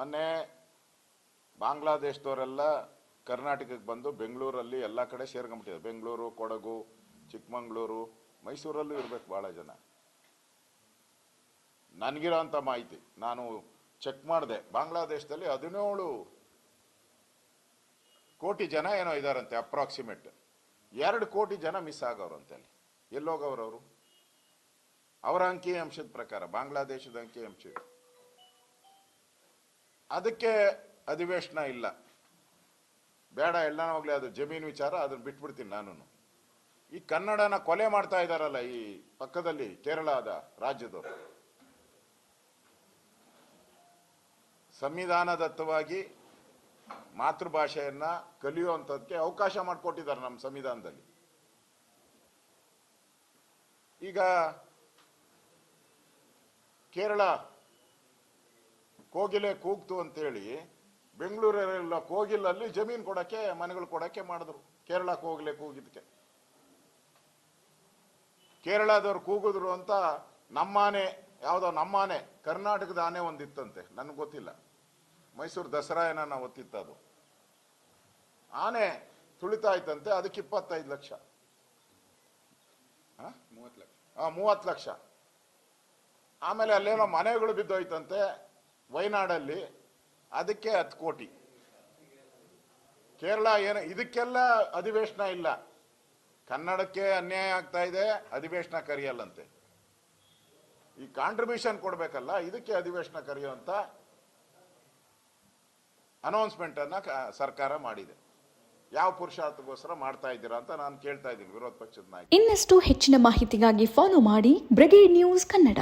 ಮೊನ್ನೆ ಬಾಂಗ್ಲಾದೇಶದವರೆಲ್ಲ ಕರ್ನಾಟಕಕ್ಕೆ ಬಂದು ಬೆಂಗಳೂರಲ್ಲಿ ಎಲ್ಲ ಕಡೆ ಸೇರ್ಕೊಂಬಿಟ್ಟಿದ್ದಾರೆ ಬೆಂಗಳೂರು, ಕೊಡಗು, ಚಿಕ್ಕಮಂಗ್ಳೂರು, ಮೈಸೂರಲ್ಲೂ ಇರಬೇಕು ಭಾಳ ಜನ. ನನಗಿರೋಂಥ ಮಾಹಿತಿ, ನಾನು ಚೆಕ್ ಮಾಡಿದೆ. ಬಾಂಗ್ಲಾದೇಶದಲ್ಲಿ ಹದಿನೇಳು ಕೋಟಿ ಜನ ಏನೋ ಇದಾರಂತೆ ಅಪ್ರಾಕ್ಸಿಮೇಟ್ ಎರಡು ಕೋಟಿ ಜನ ಮಿಸ್ ಆಗೋರು ಹೇಳಿ ಅವರು? ಅವರ ಅಂಕಿ ಅಂಶದ ಪ್ರಕಾರ, ಬಾಂಗ್ಲಾದೇಶದ ಅಂಕಿ ಅಂಶ. ಅದಕ್ಕೆ ಅಧಿವೇಶನ ಇಲ್ಲ. ಬೇಡ ಎಲ್ಲ ಹೋಗ್ಲಿ ಅದು ಜಮೀನು ವಿಚಾರ, ಅದನ್ನ ಬಿಟ್ಬಿಡ್ತೀನಿ ನಾನು ಈ ಕನ್ನಡನ ಕೊಲೆ ಮಾಡ್ತಾ ಇದಾರಲ್ಲ ಈ ಪಕ್ಕದಲ್ಲಿ ಕೇರಳದ ರಾಜ್ಯದವರು. ಸಂವಿಧಾನದತ್ತವಾಗಿ ಮಾತೃಭಾಷೆಯನ್ನ ಕಲಿಯುವಂಥದ್ದಕ್ಕೆ ಅವಕಾಶ ಮಾಡಿಕೊಟ್ಟಿದ್ದಾರೆ ನಮ್ಮ ಸಂವಿಧಾನದಲ್ಲಿ. ಈಗ ಕೇರಳ ಕೋಗಿಲೆ ಕೂಗ್ತು ಅಂತೇಳಿ ಬೆಂಗಳೂರಲ್ಲ ಕೋಗಿಲಲ್ಲಿ ಜಮೀನು ಕೊಡಕ್ಕೆ ಮನೆಗಳು ಕೊಡಕ್ಕೆ ಮಾಡಿದ್ರು. ಕೇರಳ ಕೋಗಿಲೆ ಕೂಗಿದ್ಕೆ ಕೇರಳದವ್ರು ಕೂಗಿದ್ರು ಅಂತ ನಮ್ಮಾನೆ ಯಾವುದೋ ನಮ್ಮಾನೆ ಕರ್ನಾಟಕದ ಆನೆ ಒಂದಿತ್ತಂತೆ ನನಗೆ ಗೊತ್ತಿಲ್ಲ. ಮೈಸೂರು ದಸರಾ ಏನೋ ಅದು ಆನೆ ತುಳಿತಾ ಇತ್ತಂತೆ ಅದಕ್ಕೆ ಇಪ್ಪತ್ತೈದು ಲಕ್ಷ. ಮೂವತ್ತು ಲಕ್ಷ. ಮೂವತ್ತು ಲಕ್ಷ. ಆಮೇಲೆ ಅಲ್ಲೇನೋ ಮನೆಗಳು ಬಿದ್ದೋಯ್ತಂತೆ. ವಯನಾಡಲ್ಲಿ ಅದಕ್ಕೆ ಹತ್ತು ಕೋಟಿ. ಕೇರಳ ಏನು, ಇದಕ್ಕೆಲ್ಲ ಅಧಿವೇಶನ ಇಲ್ಲ. ಕನ್ನಡಕ್ಕೆ ಅನ್ಯಾಯ ಆಗ್ತಾ ಇದೆ, ಅಧಿವೇಶನ ಕರೆಯಲ್ಲಂತೆ. ಈ ಕಾಂಟ್ರಿಬ್ಯೂಷನ್ ಕೊಡಬೇಕಲ್ಲ, ಇದಕ್ಕೆ ಅಧಿವೇಶನ ಕರೆಯುವಂತ ಅನೌನ್ಸ್ಮೆಂಟ್ ಅನ್ನ ಕ- ಸರ್ಕಾರ ಮಾಡಿದೆ. ಯಾವ ಪುರುಷಾರ್ಥಕ್ಕೋಸ್ಕರ ಮಾಡ್ತಾ ಇದ್ದೀರಾ ಅಂತ ನಾನು ಕೇಳ್ತಾ ಇದ್ದೀನಿ ವಿರೋಧ ಪಕ್ಷದ ನಾಯಕ ಇನ್ನಷ್ಟು ಹೆಚ್ಚಿನ ಮಾಹಿತಿಗಾಗಿ ಫಾಲೋ ಮಾಡಿ ಬ್ರಿಗೇಡ್ ನ್ಯೂಸ್ ಕನ್ನಡ.